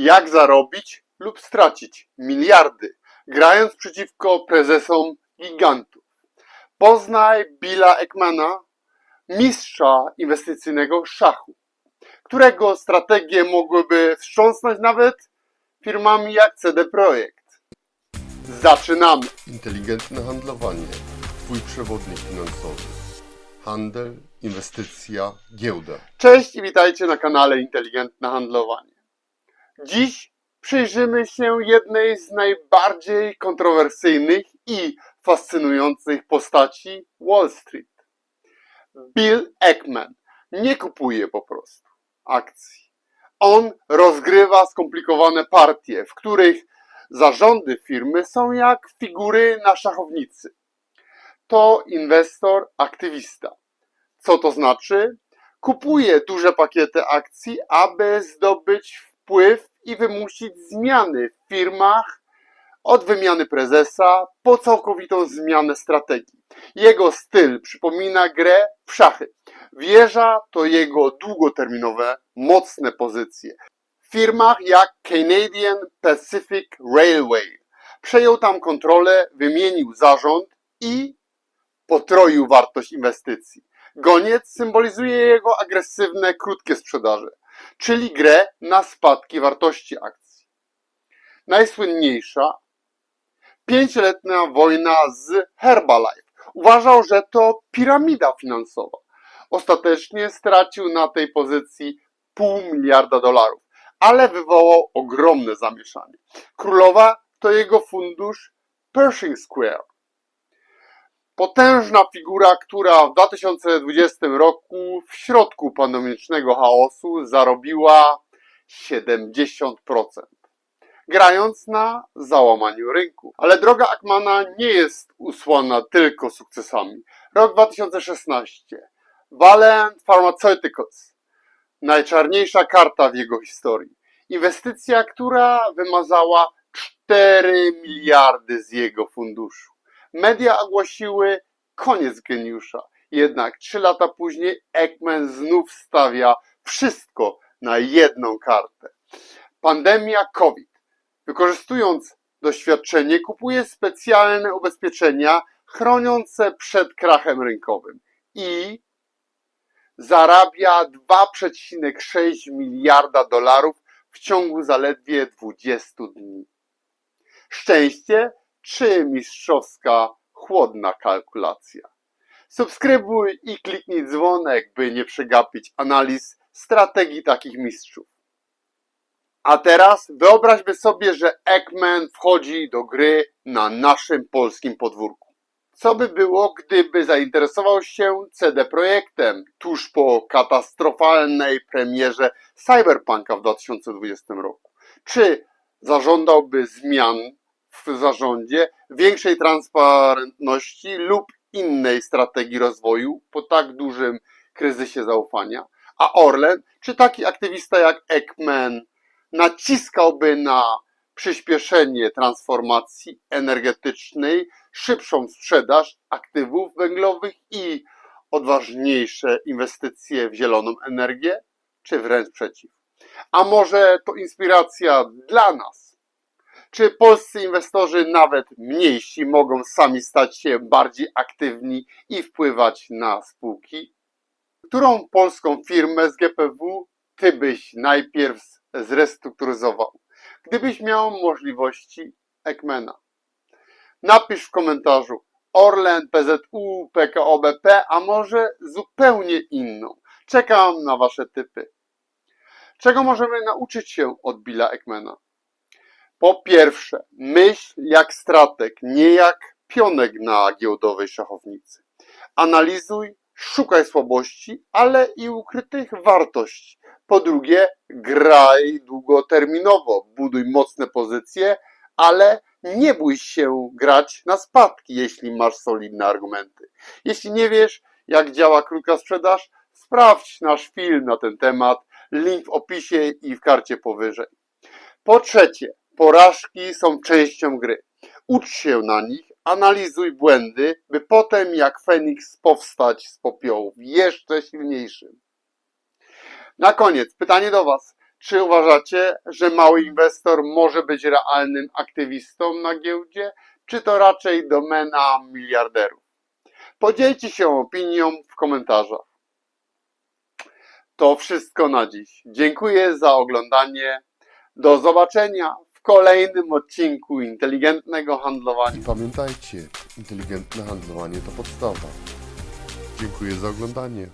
Jak zarobić lub stracić miliardy, grając przeciwko prezesom gigantów. Poznaj Billa Ekmana, mistrza inwestycyjnego szachu, którego strategie mogłyby wstrząsnąć nawet firmami jak CD Projekt. Zaczynamy! Inteligentne handlowanie. Twój przewodnik finansowy. Handel, inwestycja, giełda. Cześć i witajcie na kanale Inteligentne Handlowanie. Dziś przyjrzymy się jednej z najbardziej kontrowersyjnych i fascynujących postaci Wall Street. Bill Ackman nie kupuje po prostu akcji. On rozgrywa skomplikowane partie, w których zarządy firmy są jak figury na szachownicy. To inwestor aktywista. Co to znaczy? kupuje duże pakiety akcji, aby zdobyć wpływ i wymusić zmiany w firmach od wymiany prezesa po całkowitą zmianę strategii. Jego styl przypomina grę w szachy. Wieża to jego długoterminowe, mocne pozycje. W firmach jak Canadian Pacific Railway przejął tam kontrolę, wymienił zarząd i potroił wartość inwestycji. Goniec symbolizuje jego agresywne, krótkie sprzedaże, czyli grę na spadki wartości akcji. Najsłynniejsza pięcioletnia wojna z Herbalife. Uważał, że to piramida finansowa. Ostatecznie stracił na tej pozycji pół miliarda dolarów, ale wywołał ogromne zamieszanie. Królowa to jego fundusz Pershing Square. Potężna figura, która w 2020 roku w środku pandemicznego chaosu zarobiła 70%, grając na załamaniu rynku. Ale droga Ackmana nie jest usłana tylko sukcesami. Rok 2016. Valiant Pharmaceuticals. Najczarniejsza karta w jego historii. Inwestycja, która wymazała 4 miliardy z jego funduszu. Media ogłosiły koniec geniusza. Jednak trzy lata później Ekman znów stawia wszystko na jedną kartę. Pandemia COVID. Wykorzystując doświadczenie, kupuje specjalne ubezpieczenia chroniące przed krachem rynkowym i zarabia 2,6 miliarda dolarów w ciągu zaledwie 20 dni. Szczęście czy mistrzowska, chłodna kalkulacja. Subskrybuj i kliknij dzwonek, by nie przegapić analiz strategii takich mistrzów. A teraz wyobraźmy sobie, że Ekman wchodzi do gry na naszym polskim podwórku. Co by było, gdyby zainteresował się CD Projektem tuż po katastrofalnej premierze Cyberpunka w 2020 roku? Czy zażądałby zmian w zarządzie, większej transparentności lub innej strategii rozwoju po tak dużym kryzysie zaufania. A Orlen, czy taki aktywista jak Ekman, naciskałby na przyspieszenie transformacji energetycznej, szybszą sprzedaż aktywów węglowych i odważniejsze inwestycje w zieloną energię, czy wręcz przeciw? A może to inspiracja dla nas? Czy polscy inwestorzy, nawet mniejsi, mogą sami stać się bardziej aktywni i wpływać na spółki? Którą polską firmę z GPW ty byś najpierw zrestrukturyzował, gdybyś miał możliwości Ekmena? Napisz w komentarzu Orlen, PZU, PKO BP, a może zupełnie inną. Czekam na wasze typy. Czego możemy nauczyć się od Billa Ekmana? Po pierwsze, myśl jak strateg, nie jak pionek na giełdowej szachownicy. Analizuj, szukaj słabości, ale i ukrytych wartości. Po drugie, graj długoterminowo, buduj mocne pozycje, ale nie bój się grać na spadki, jeśli masz solidne argumenty. Jeśli nie wiesz, jak działa krótka sprzedaż, sprawdź nasz film na ten temat, link w opisie i w karcie powyżej. Po trzecie, Porażki są częścią gry. Ucz się na nich, analizuj błędy, by potem jak Feniks powstać z popiołów jeszcze silniejszym. Na koniec pytanie do Was. Czy uważacie, że mały inwestor może być realnym aktywistą na giełdzie, czy to raczej domena miliarderów? Podzielcie się opinią w komentarzach. To wszystko na dziś. Dziękuję za oglądanie. Do zobaczenia kolejnym odcinku inteligentnego handlowania. I pamiętajcie, inteligentne handlowanie to podstawa. Dziękuję za oglądanie.